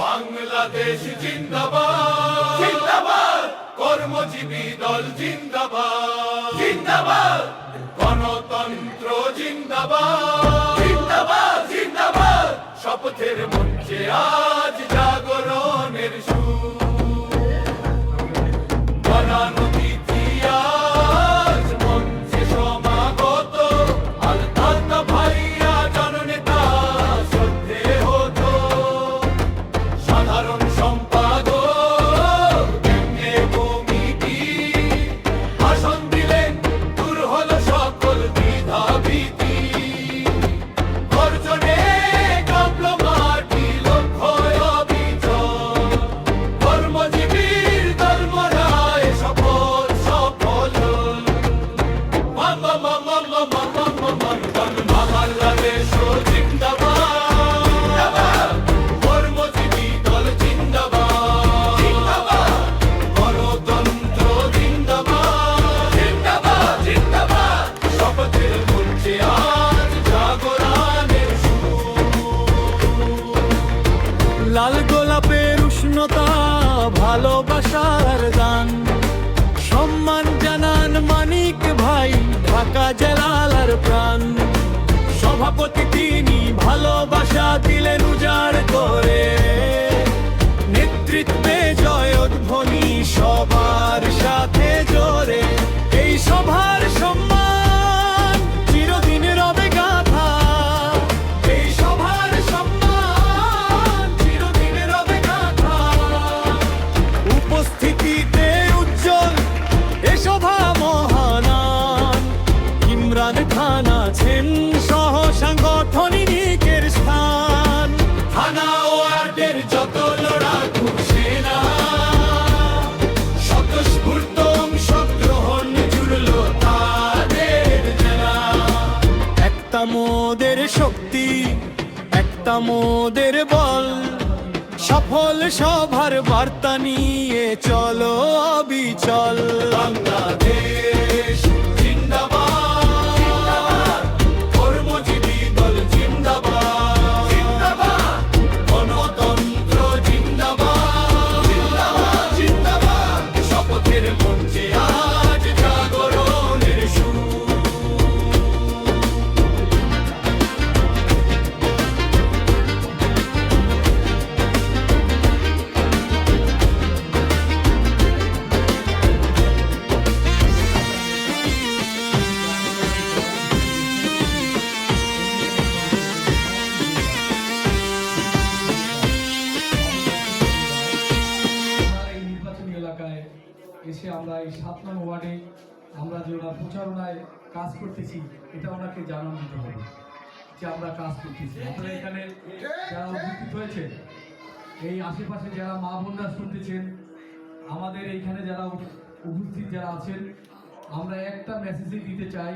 বাংলাদেশ জিন্দাবাদ। জিন্দাবাদ। কর্মজীবী দল জিন্দাবাদ। জিন্দাবাদ। গণতন্ত্র জিন্দাবাদ। জিন্দাবাদ জিন্দাবাদ। শপথের মঞ্চে আজ mama, mama. প্রাণ। সভাপতি তিনি ভালোবাসা দিলেন উজাড় করে। নেতৃত্বে ইমরান খান আছেন সহ সাংগঠনিকের স্থান। থানা ও আটের যত লড়াকু সেনা। স্বতঃস্ফূর্ত অংশগ্রহণ জুড়ল তাদের একটা মোদের শক্তি, একটা মোদের বল। সফল সভার বার্তা নিয়ে চলো অবিচল। বাংলাদেশ। এই এলাকায় এসে আমরা এই সাত নং ওয়ার্ডে আমরা যে ওনার প্রচারণায় কাজ করতেছি, এটা ওনাকে জানান দিতে হবে যে আমরা কাজ করতেছি। আপনারা এখানে যারা উপস্থিত হয়েছে এই আশেপাশে যারা মা বোনরা শুনতেছেন, আমাদের এইখানে যারা উপস্থিত যারা আছেন, আমরা একটা মেসেজই দিতে চাই